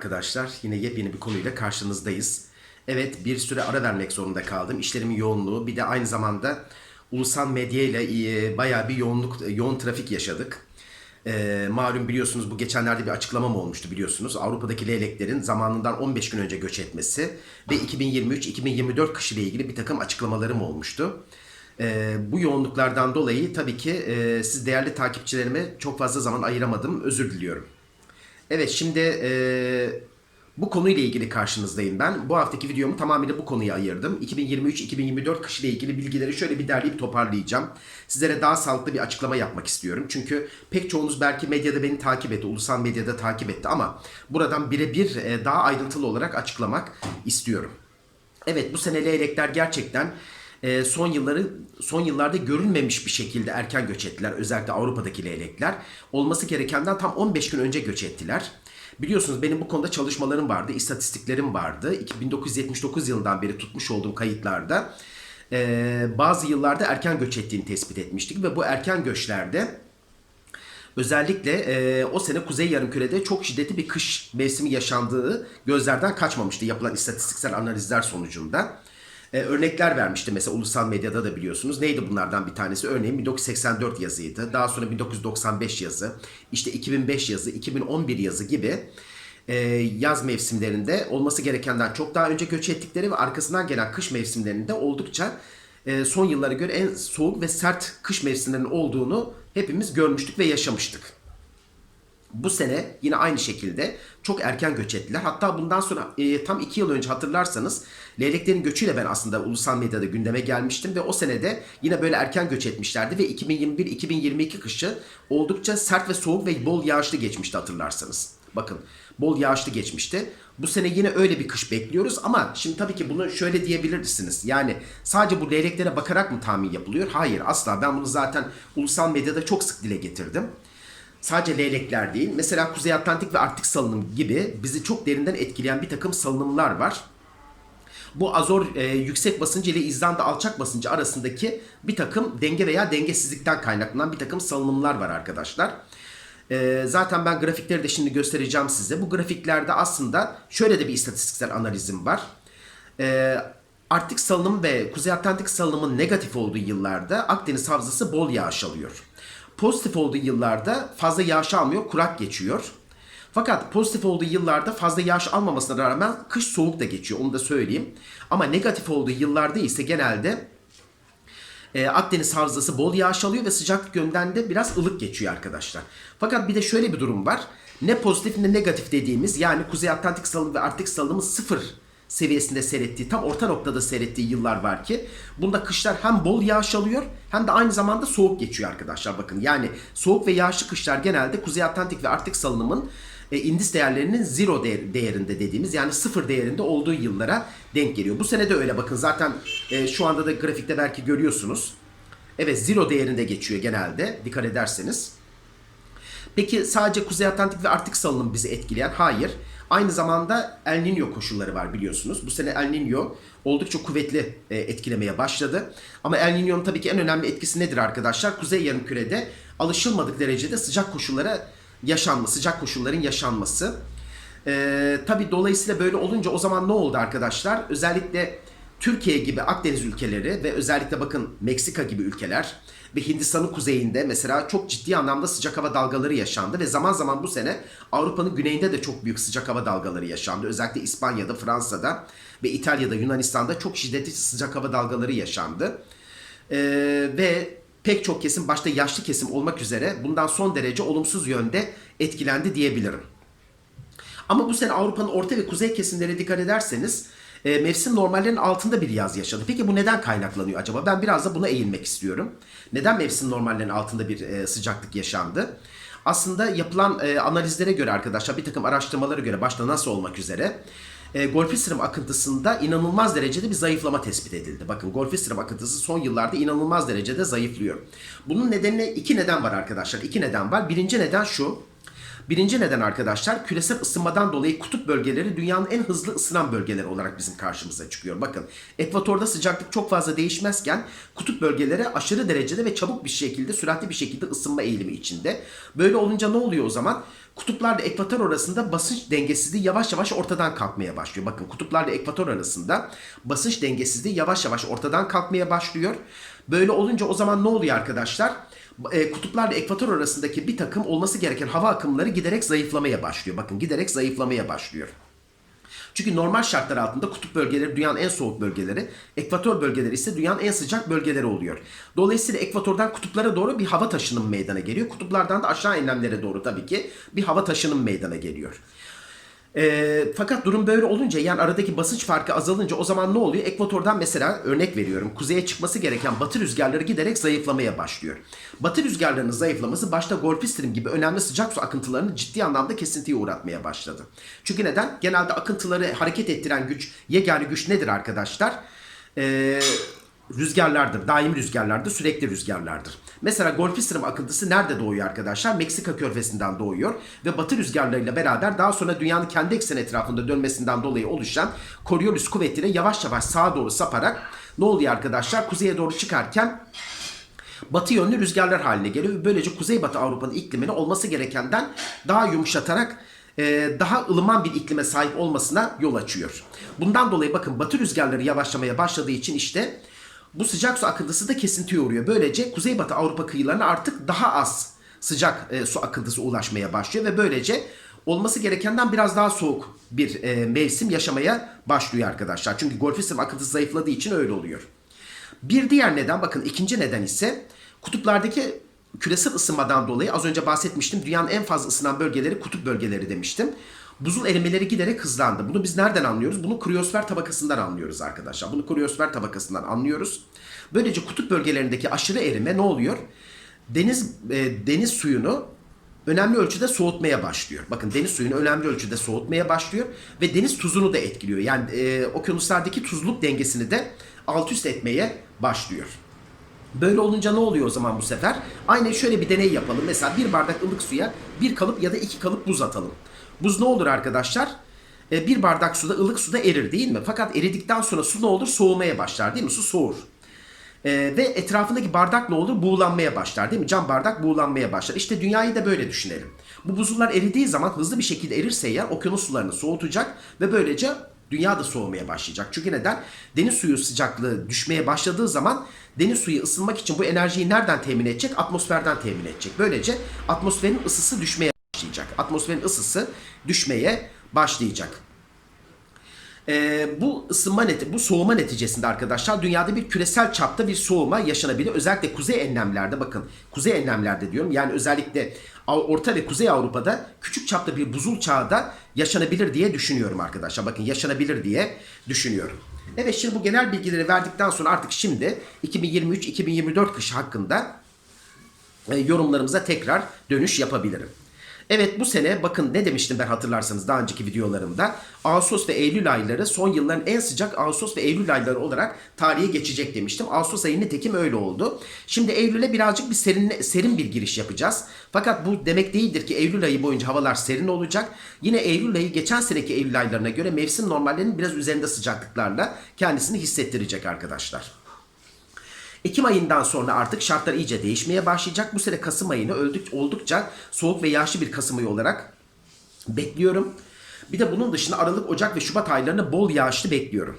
Arkadaşlar. Yine yepyeni bir konuyla karşınızdayız. Evet bir süre ara vermek zorunda kaldım. İşlerimin yoğunluğu bir de aynı zamanda ulusal medya ile e, bayağı bir yoğunluk yoğun trafik yaşadık. E, malum biliyorsunuz bu geçenlerde bir açıklamam olmuştu biliyorsunuz. Avrupa'daki leyleklerin zamanından 15 gün önce göç etmesi ve 2023-2024 kışı ile ilgili bir takım açıklamalarım olmuştu. E, bu yoğunluklardan dolayı tabii ki e, siz değerli takipçilerime çok fazla zaman ayıramadım. Özür diliyorum. Evet şimdi e, bu konuyla ilgili karşınızdayım ben. Bu haftaki videomu tamamıyla bu konuya ayırdım. 2023-2024 kış ile ilgili bilgileri şöyle bir derleyip toparlayacağım. Sizlere daha sağlıklı bir açıklama yapmak istiyorum. Çünkü pek çoğunuz belki medyada beni takip etti, ulusal medyada takip etti ama buradan birebir daha ayrıntılı olarak açıklamak istiyorum. Evet bu sene leylekler gerçekten e, son yılları son yıllarda görülmemiş bir şekilde erken göç ettiler. Özellikle Avrupa'daki leylekler. Olması gerekenden tam 15 gün önce göç ettiler. Biliyorsunuz benim bu konuda çalışmalarım vardı, istatistiklerim vardı. 1979 yılından beri tutmuş olduğum kayıtlarda e, bazı yıllarda erken göç ettiğini tespit etmiştik ve bu erken göçlerde Özellikle e, o sene Kuzey Yarımküre'de çok şiddetli bir kış mevsimi yaşandığı gözlerden kaçmamıştı yapılan istatistiksel analizler sonucunda. E, örnekler vermişti mesela ulusal medyada da biliyorsunuz. Neydi bunlardan bir tanesi? Örneğin 1984 yazıydı. Daha sonra 1995 yazı, işte 2005 yazı, 2011 yazı gibi e, yaz mevsimlerinde olması gerekenden çok daha önce göç ettikleri ve arkasından gelen kış mevsimlerinde oldukça e, son yıllara göre en soğuk ve sert kış mevsimlerinin olduğunu hepimiz görmüştük ve yaşamıştık. Bu sene yine aynı şekilde çok erken göç ettiler. Hatta bundan sonra e, tam iki yıl önce hatırlarsanız leyleklerin göçüyle ben aslında ulusal medyada gündeme gelmiştim ve o senede yine böyle erken göç etmişlerdi ve 2021-2022 kışı oldukça sert ve soğuk ve bol yağışlı geçmişti hatırlarsanız. Bakın bol yağışlı geçmişti. Bu sene yine öyle bir kış bekliyoruz ama şimdi tabii ki bunu şöyle diyebilirsiniz. Yani sadece bu leyleklere bakarak mı tahmin yapılıyor? Hayır asla. Ben bunu zaten ulusal medyada çok sık dile getirdim. Sadece leylekler değil. Mesela Kuzey Atlantik ve Arktik salınım gibi bizi çok derinden etkileyen bir takım salınımlar var. Bu Azor e, yüksek basıncı ile İzlanda alçak basıncı arasındaki bir takım denge veya dengesizlikten kaynaklanan bir takım salınımlar var arkadaşlar. E, zaten ben grafikleri de şimdi göstereceğim size. Bu grafiklerde aslında şöyle de bir istatistiksel analizim var. E, Arktik salınım ve Kuzey Atlantik salınımın negatif olduğu yıllarda Akdeniz havzası bol yağış alıyor. Pozitif olduğu yıllarda fazla yağış almıyor, kurak geçiyor. Fakat pozitif olduğu yıllarda fazla yağış almamasına rağmen kış soğuk da geçiyor onu da söyleyeyim. Ama negatif olduğu yıllarda ise genelde e, Akdeniz havzası bol yağış alıyor ve sıcaklık yönden de biraz ılık geçiyor arkadaşlar. Fakat bir de şöyle bir durum var. Ne pozitif ne negatif dediğimiz yani Kuzey Atlantik salınımı ve Arktik salınımı sıfır seviyesinde seyrettiği, tam orta noktada seyrettiği yıllar var ki bunda kışlar hem bol yağış alıyor hem de aynı zamanda soğuk geçiyor arkadaşlar bakın. Yani soğuk ve yağışlı kışlar genelde Kuzey Atlantik ve Arktik salınımın e, indis değerlerinin zero değer- değerinde dediğimiz yani sıfır değerinde olduğu yıllara denk geliyor. Bu sene de öyle bakın zaten e, şu anda da grafikte belki görüyorsunuz. Evet zero değerinde geçiyor genelde dikkat ederseniz. Peki sadece Kuzey Atlantik ve Arktik salınım bizi etkileyen? Hayır. Aynı zamanda El Niño koşulları var biliyorsunuz. Bu sene El Niño oldukça kuvvetli e, etkilemeye başladı. Ama El Niño'nun tabii ki en önemli etkisi nedir arkadaşlar? Kuzey Yarımküre'de alışılmadık derecede sıcak koşullara yaşanması, sıcak koşulların yaşanması. E, tabii dolayısıyla böyle olunca o zaman ne oldu arkadaşlar? Özellikle Türkiye gibi Akdeniz ülkeleri ve özellikle bakın Meksika gibi ülkeler ve Hindistan'ın kuzeyinde mesela çok ciddi anlamda sıcak hava dalgaları yaşandı ve zaman zaman bu sene Avrupa'nın güneyinde de çok büyük sıcak hava dalgaları yaşandı. Özellikle İspanya'da, Fransa'da ve İtalya'da, Yunanistan'da çok şiddetli sıcak hava dalgaları yaşandı. Ee, ve pek çok kesim başta yaşlı kesim olmak üzere bundan son derece olumsuz yönde etkilendi diyebilirim. Ama bu sene Avrupa'nın orta ve kuzey kesimlerine dikkat ederseniz e, mevsim normallerinin altında bir yaz yaşadı. Peki bu neden kaynaklanıyor acaba? Ben biraz da buna eğilmek istiyorum. Neden mevsim normallerinin altında bir e, sıcaklık yaşandı? Aslında yapılan e, analizlere göre arkadaşlar bir takım araştırmalara göre başta nasıl olmak üzere e, Golfistrim akıntısında inanılmaz derecede bir zayıflama tespit edildi. Bakın Golfistrim akıntısı son yıllarda inanılmaz derecede zayıflıyor. Bunun nedeni iki neden var arkadaşlar. İki neden var. Birinci neden şu. Birinci neden arkadaşlar küresel ısınmadan dolayı kutup bölgeleri dünyanın en hızlı ısınan bölgeleri olarak bizim karşımıza çıkıyor. Bakın ekvatorda sıcaklık çok fazla değişmezken kutup bölgeleri aşırı derecede ve çabuk bir şekilde süratli bir şekilde ısınma eğilimi içinde. Böyle olunca ne oluyor o zaman? Kutuplarla ekvator arasında basınç dengesizliği yavaş yavaş ortadan kalkmaya başlıyor. Bakın kutuplarla ekvator arasında basınç dengesizliği yavaş yavaş ortadan kalkmaya başlıyor. Böyle olunca o zaman ne oluyor arkadaşlar? E, kutuplarla ekvator arasındaki bir takım olması gereken hava akımları giderek zayıflamaya başlıyor. Bakın giderek zayıflamaya başlıyor. Çünkü normal şartlar altında kutup bölgeleri dünyanın en soğuk bölgeleri, ekvator bölgeleri ise dünyanın en sıcak bölgeleri oluyor. Dolayısıyla ekvatordan kutuplara doğru bir hava taşınımı meydana geliyor. Kutuplardan da aşağı enlemlere doğru tabii ki bir hava taşınımı meydana geliyor. E, fakat durum böyle olunca yani aradaki basınç farkı azalınca o zaman ne oluyor? Ekvatordan mesela örnek veriyorum kuzeye çıkması gereken batı rüzgarları giderek zayıflamaya başlıyor. Batı rüzgarlarının zayıflaması başta Gulf Stream gibi önemli sıcak su akıntılarını ciddi anlamda kesintiye uğratmaya başladı. Çünkü neden? Genelde akıntıları hareket ettiren güç, yegane güç nedir arkadaşlar? Eee rüzgarlardır. Daim rüzgarlardır. Sürekli rüzgarlardır. Mesela Gulf Stream akıntısı nerede doğuyor arkadaşlar? Meksika körfezinden doğuyor. Ve batı rüzgarlarıyla beraber daha sonra dünyanın kendi ekseni etrafında dönmesinden dolayı oluşan Coriolis kuvvetiyle yavaş yavaş sağa doğru saparak ne oluyor arkadaşlar? Kuzeye doğru çıkarken batı yönlü rüzgarlar haline geliyor. Böylece Kuzeybatı Avrupa'nın iklimini olması gerekenden daha yumuşatarak e, daha ılıman bir iklime sahip olmasına yol açıyor. Bundan dolayı bakın batı rüzgarları yavaşlamaya başladığı için işte bu sıcak su akıntısı da kesintiye uğruyor. Böylece Kuzeybatı Avrupa kıyılarına artık daha az sıcak e, su akıntısı ulaşmaya başlıyor ve böylece olması gerekenden biraz daha soğuk bir e, mevsim yaşamaya başlıyor arkadaşlar. Çünkü Gulf Stream akıntısı zayıfladığı için öyle oluyor. Bir diğer neden bakın ikinci neden ise kutuplardaki küresel ısınmadan dolayı az önce bahsetmiştim dünyanın en fazla ısınan bölgeleri kutup bölgeleri demiştim. Buzul erimeleri giderek hızlandı. Bunu biz nereden anlıyoruz? Bunu kriyosfer tabakasından anlıyoruz arkadaşlar. Bunu kriyosfer tabakasından anlıyoruz. Böylece kutup bölgelerindeki aşırı erime ne oluyor? Deniz e, deniz suyunu önemli ölçüde soğutmaya başlıyor. Bakın deniz suyunu önemli ölçüde soğutmaya başlıyor ve deniz tuzunu da etkiliyor. Yani e, okyanuslardaki tuzluk dengesini de alt üst etmeye başlıyor. Böyle olunca ne oluyor o zaman bu sefer? Aynen şöyle bir deney yapalım. Mesela bir bardak ılık suya bir kalıp ya da iki kalıp buz atalım. Buz ne olur arkadaşlar? E, bir bardak suda ılık suda erir değil mi? Fakat eridikten sonra su ne olur? Soğumaya başlar değil mi? Su soğur. E, ve etrafındaki bardak ne olur? Buğulanmaya başlar değil mi? Cam bardak buğulanmaya başlar. İşte dünyayı da böyle düşünelim. Bu buzullar eridiği zaman hızlı bir şekilde erirse eğer okyanus sularını soğutacak ve böylece dünya da soğumaya başlayacak. Çünkü neden? Deniz suyu sıcaklığı düşmeye başladığı zaman deniz suyu ısınmak için bu enerjiyi nereden temin edecek? Atmosferden temin edecek. Böylece atmosferin ısısı düşmeye. Atmosferin ısısı düşmeye başlayacak. Ee, bu ısınma neti, bu soğuma neticesinde arkadaşlar dünyada bir küresel çapta bir soğuma yaşanabilir. Özellikle kuzey enlemlerde bakın kuzey enlemlerde diyorum yani özellikle Orta ve Kuzey Avrupa'da küçük çapta bir buzul çağı da yaşanabilir diye düşünüyorum arkadaşlar. Bakın yaşanabilir diye düşünüyorum. Evet şimdi bu genel bilgileri verdikten sonra artık şimdi 2023-2024 kışı hakkında e, yorumlarımıza tekrar dönüş yapabilirim. Evet bu sene bakın ne demiştim ben hatırlarsanız daha önceki videolarımda. Ağustos ve Eylül ayları son yılların en sıcak Ağustos ve Eylül ayları olarak tarihe geçecek demiştim. Ağustos ayı nitekim öyle oldu. Şimdi Eylül'e birazcık bir serin, serin bir giriş yapacağız. Fakat bu demek değildir ki Eylül ayı boyunca havalar serin olacak. Yine Eylül ayı geçen seneki Eylül aylarına göre mevsim normallerinin biraz üzerinde sıcaklıklarla kendisini hissettirecek arkadaşlar. Ekim ayından sonra artık şartlar iyice değişmeye başlayacak. Bu sene Kasım ayını öldük, oldukça soğuk ve yağışlı bir Kasım ayı olarak bekliyorum. Bir de bunun dışında Aralık, Ocak ve Şubat aylarını bol yağışlı bekliyorum.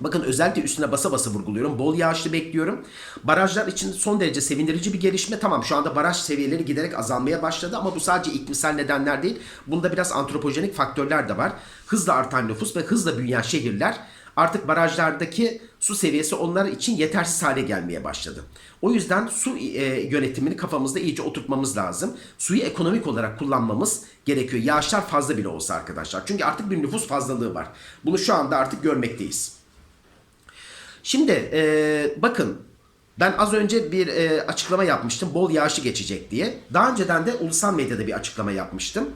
Bakın özellikle üstüne basa basa vurguluyorum. Bol yağışlı bekliyorum. Barajlar için son derece sevindirici bir gelişme. Tamam şu anda baraj seviyeleri giderek azalmaya başladı ama bu sadece iklimsel nedenler değil. Bunda biraz antropojenik faktörler de var. Hızla artan nüfus ve hızla büyüyen şehirler artık barajlardaki su seviyesi onlar için yetersiz hale gelmeye başladı. O yüzden su e, yönetimini kafamızda iyice oturtmamız lazım. Suyu ekonomik olarak kullanmamız gerekiyor. Yağışlar fazla bile olsa arkadaşlar. Çünkü artık bir nüfus fazlalığı var. Bunu şu anda artık görmekteyiz. Şimdi e, bakın ben az önce bir e, açıklama yapmıştım. Bol yağışı geçecek diye. Daha önceden de ulusal medyada bir açıklama yapmıştım.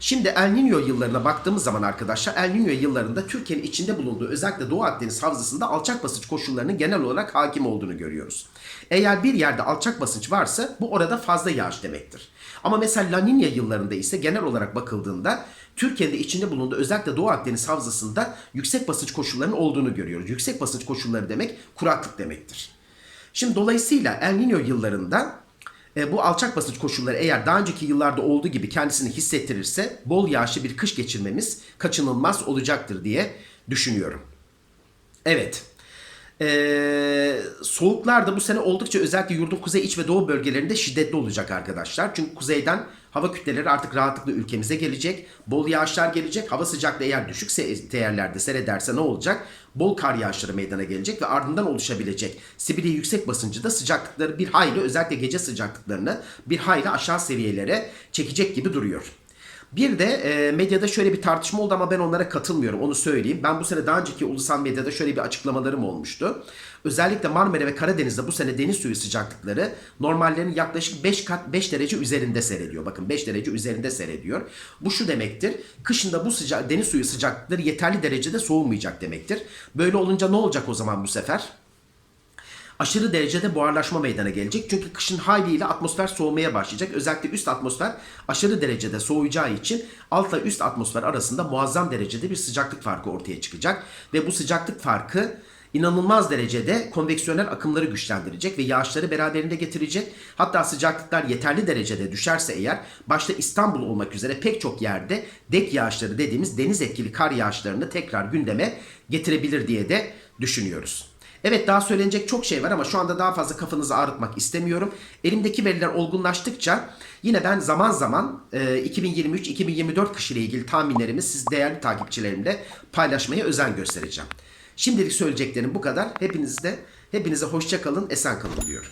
Şimdi El Niño yıllarına baktığımız zaman arkadaşlar El Niño yıllarında Türkiye'nin içinde bulunduğu özellikle Doğu Akdeniz havzasında alçak basınç koşullarının genel olarak hakim olduğunu görüyoruz. Eğer bir yerde alçak basınç varsa bu orada fazla yağış demektir. Ama mesela La Niña yıllarında ise genel olarak bakıldığında Türkiye'de içinde bulunduğu özellikle Doğu Akdeniz havzasında yüksek basınç koşullarının olduğunu görüyoruz. Yüksek basınç koşulları demek kuraklık demektir. Şimdi dolayısıyla El Niño yıllarında e, bu alçak basınç koşulları eğer daha önceki yıllarda olduğu gibi kendisini hissettirirse bol yağışlı bir kış geçirmemiz kaçınılmaz olacaktır diye düşünüyorum. Evet. Ee, soğuklar da bu sene oldukça özellikle yurdun kuzey iç ve doğu bölgelerinde şiddetli olacak arkadaşlar. Çünkü kuzeyden hava kütleleri artık rahatlıkla ülkemize gelecek. Bol yağışlar gelecek. Hava sıcaklığı eğer düşük se- değerlerde seyrederse ne olacak? Bol kar yağışları meydana gelecek ve ardından oluşabilecek Sibirya yüksek basıncı da sıcaklıkları bir hayli özellikle gece sıcaklıklarını bir hayli aşağı seviyelere çekecek gibi duruyor. Bir de e, medyada şöyle bir tartışma oldu ama ben onlara katılmıyorum onu söyleyeyim. Ben bu sene daha önceki ulusal medyada şöyle bir açıklamalarım olmuştu. Özellikle Marmara ve Karadeniz'de bu sene deniz suyu sıcaklıkları normallerin yaklaşık 5 kat 5 derece üzerinde seyrediyor. Bakın 5 derece üzerinde seyrediyor. Bu şu demektir. Kışında bu sıcak deniz suyu sıcaklıkları yeterli derecede soğumayacak demektir. Böyle olunca ne olacak o zaman bu sefer? Aşırı derecede buharlaşma meydana gelecek. Çünkü kışın haliyle atmosfer soğumaya başlayacak. Özellikle üst atmosfer aşırı derecede soğuyacağı için altla üst atmosfer arasında muazzam derecede bir sıcaklık farkı ortaya çıkacak. Ve bu sıcaklık farkı inanılmaz derecede konveksiyonel akımları güçlendirecek ve yağışları beraberinde getirecek. Hatta sıcaklıklar yeterli derecede düşerse eğer başta İstanbul olmak üzere pek çok yerde dek yağışları dediğimiz deniz etkili kar yağışlarını tekrar gündeme getirebilir diye de düşünüyoruz. Evet daha söylenecek çok şey var ama şu anda daha fazla kafanızı ağrıtmak istemiyorum. Elimdeki veriler olgunlaştıkça yine ben zaman zaman e, 2023-2024 kış ile ilgili tahminlerimi siz değerli takipçilerimle paylaşmaya özen göstereceğim. Şimdilik söyleyeceklerim bu kadar. Hepinizde hepinize hoşça kalın, esen kalın diyorum.